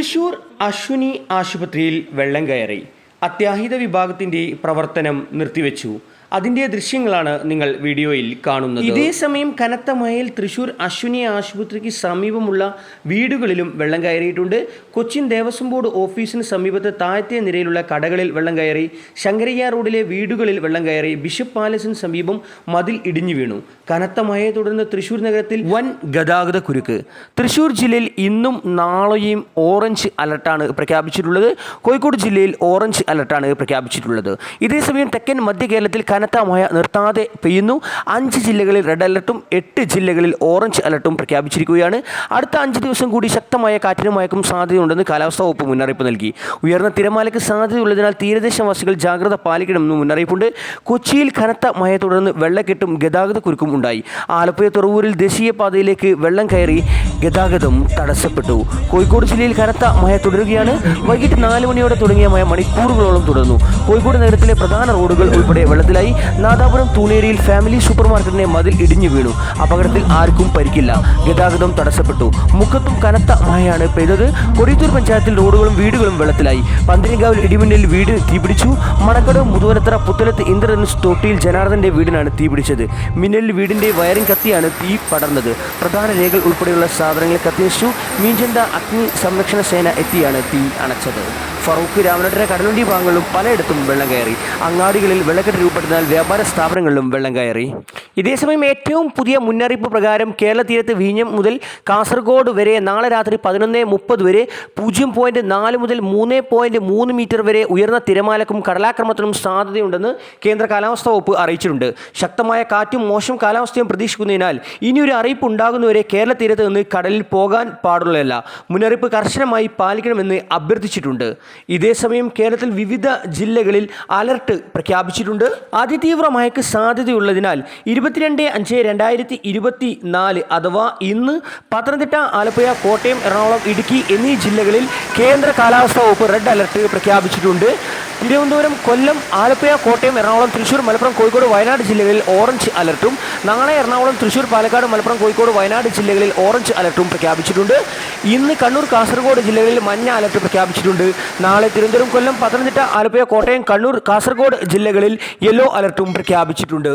തൃശൂർ അശ്വിനി ആശുപത്രിയിൽ വെള്ളം കയറി. അത്യാഹിത വിഭാഗത്തിന്റെ പ്രവർത്തനം നിർത്തിവെച്ചു. അതിന്റെ ദൃശ്യങ്ങളാണ് നിങ്ങൾ വീഡിയോയിൽ കാണുന്നത്. ഇതേ സമയം കനത്ത മഴയിൽ തൃശൂർ അശ്വിനി ആശുപത്രിക്ക് സമീപമുള്ള വീടുകളിലും വെള്ളം കയറിയിട്ടുണ്ട്. കൊച്ചിൻ ദേവസ്വം ബോർഡ് ഓഫീസിന് സമീപത്ത് താഴത്തെ നിരയിലുള്ള കടകളിൽ വെള്ളം കയറി ശങ്കരയ്യ റോഡിലെ വീടുകളിൽ വെള്ളം കയറി ബിഷപ്പ് പാലസിന് സമീപം മതിൽ ഇടിഞ്ഞു വീണു. കനത്ത മഴയെ തുടർന്ന് തൃശൂർ നഗരത്തിൽ വൻ ഗതാഗത കുരുക്ക്. തൃശൂർ ജില്ലയിൽ ഇന്നും നാളെയും ഓറഞ്ച് അലർട്ടാണ് പ്രഖ്യാപിച്ചിട്ടുള്ളത്. കോഴിക്കോട് ജില്ലയിൽ ഓറഞ്ച് അലർട്ടാണ് പ്രഖ്യാപിച്ചിട്ടുള്ളത്. ഇതേസമയം തെക്കൻ മധ്യ കേരളത്തിൽ കനത്ത മഴ നിർത്താതെ പെയ്യുന്നു. അഞ്ച് ജില്ലകളിൽ റെഡ് അലർട്ടും എട്ട് ജില്ലകളിൽ ഓറഞ്ച് അലർട്ടും പ്രഖ്യാപിച്ചിരിക്കുകയാണ്. അടുത്ത അഞ്ച് ദിവസം കൂടി ശക്തമായ കാറ്റിനും മഴയ്ക്കും സാധ്യതയുണ്ടെന്ന് കാലാവസ്ഥാ വകുപ്പ് മുന്നറിയിപ്പ് നൽകി. ഉയർന്ന തിരമാലയ്ക്ക് സാധ്യതയുള്ളതിനാൽ തീരദേശവാസികൾ ജാഗ്രത പാലിക്കണമെന്ന് മുന്നറിയിപ്പുണ്ട്. കൊച്ചിയിൽ കനത്ത മഴയെ തുടർന്ന് വെള്ളക്കെട്ടും ഗതാഗത കുരുക്കും ഉണ്ടായി. ആലപ്പുഴ തുറവൂരിൽ ദേശീയപാതയിലേക്ക് വെള്ളം കയറി ഗതാഗതം തടസ്സപ്പെട്ടു. കോഴിക്കോട് ജില്ലയിൽ കനത്ത മഴ തുടരുകയാണ്. വൈകിട്ട് നാല് മണിയോടെ തുടങ്ങിയ മഴ മണിക്കൂറുകളോളം തുടർന്നു കോഴിക്കോട് നഗരത്തിലെ പ്രധാന റോഡുകൾ ഉൾപ്പെടെ വെള്ളത്തിലായി. നാദാപുരം തൂണേരിയിൽ ഫാമിലി സൂപ്പർ മാർക്കറ്റിന്റെ മതിൽ ഇടിഞ്ഞു വീണു. അപകടത്തിൽ ആർക്കും പരിക്കില്ല. ഗതാഗതം തടസ്സപ്പെട്ടു. മുക്കത്തും കനത്ത മഴയാണ് പെയ്തത്. കൊടിയത്തൂർ പഞ്ചായത്തിൽ റോഡുകളും വീടുകളും വെള്ളത്തിലായി. പന്തിരിങ്കാവിൽ ഇടിമിന്നലിൽ വീട് തീപിടിച്ചു. മണക്കട മുതുവനത്തറ പുത്തലത്ത് ഇന്ദ്രധനുസ് തൊട്ടിയിൽ ജനാർദ്ദന്റെ വീടിനാണ് തീപിടിച്ചത്. മിന്നലിൽ വീടിന്റെ വയറിംഗ് കത്തിയാണ് തീ പടർന്നത്. പ്രധാന രേഖകൾ ഉൾപ്പെടെയുള്ള സാധനങ്ങൾ കത്തിനശിച്ചു മീഞ്ചന്ത അഗ്നി സംരക്ഷണ സേന എത്തിയാണ് തീ അണച്ചത്. ഫറൂഖ് രാമനാട്ടിലെ കടലുണ്ടി ഭാഗങ്ങളിലും പലയിടത്തും വെള്ളം കയറി. അങ്ങാടികളിൽ വെള്ളക്കെട്ട് രൂപപ്പെട്ടതിനാൽ വ്യാപാര സ്ഥാപനങ്ങളിലും വെള്ളം കയറി. ഇതേസമയം ഏറ്റവും പുതിയ മുന്നറിയിപ്പ് പ്രകാരം കേരള തീരത്ത് വിഴിഞ്ഞം മുതൽ കാസർഗോഡ് വരെ നാളെ രാത്രി പതിനൊന്ന് മുപ്പത് വരെ പൂജ്യം പോയിന്റ് നാല് മുതൽ മൂന്ന് പോയിന്റ് മൂന്ന് മീറ്റർ വരെ ഉയർന്ന തിരമാലക്കും കടലാക്രമണത്തിനും സാധ്യതയുണ്ടെന്ന് കേന്ദ്ര കാലാവസ്ഥാ വകുപ്പ് അറിയിച്ചിട്ടുണ്ട്. ശക്തമായ കാറ്റും മോശം കാലാവസ്ഥയും പ്രതീക്ഷിക്കുന്നതിനാൽ ഇനിയൊരു അറിയിപ്പ് ഉണ്ടാകുന്നവരെ കേരള തീരത്ത് നിന്ന് കടലിൽ പോകാൻ പാടുള്ളതല്ല. മുന്നറിയിപ്പ് കർശനമായി പാലിക്കണമെന്ന് അഭ്യർത്ഥിച്ചിട്ടുണ്ട്. ഇതേസമയം കേരളത്തിൽ വിവിധ ജില്ലകളിൽ അലർട്ട് പ്രഖ്യാപിച്ചിട്ടുണ്ട്. അതിതീവ്ര മഴയ്ക്ക് സാധ്യതയുള്ളതിനാൽ ഇരുപത്തിരണ്ട് അഞ്ച് രണ്ടായിരത്തി ഇരുപത്തി നാല് അഥവാ ഇന്ന് പത്തനംതിട്ട ആലപ്പുഴ കോട്ടയം എറണാകുളം ഇടുക്കി എന്നീ ജില്ലകളിൽ കേന്ദ്ര കാലാവസ്ഥാ വകുപ്പ് റെഡ് അലർട്ട് പ്രഖ്യാപിച്ചിട്ടുണ്ട്. തിരുവനന്തപുരം കൊല്ലം ആലപ്പുഴ കോട്ടയം എറണാകുളം തൃശ്ശൂർ മലപ്പുറം കോഴിക്കോട് വയനാട് ജില്ലകളിൽ ഓറഞ്ച് അലർട്ടും. നാളെ എറണാകുളം തൃശ്ശൂർ പാലക്കാട് മലപ്പുറം കോഴിക്കോട് വയനാട് ജില്ലകളിൽ ഓറഞ്ച് അലർട്ടും പ്രഖ്യാപിച്ചിട്ടുണ്ട്. ഇന്ന് കണ്ണൂർ കാസർഗോഡ് ജില്ലകളിൽ മഞ്ഞ അലർട്ട് പ്രഖ്യാപിച്ചിട്ടുണ്ട്. നാളെ തിരുവനന്തപുരം കൊല്ലം പത്തനംതിട്ട ആലപ്പുഴ കോട്ടയം കണ്ണൂർ കാസർഗോഡ് ജില്ലകളിൽ യെല്ലോ അലർട്ടും പ്രഖ്യാപിച്ചിട്ടുണ്ട്.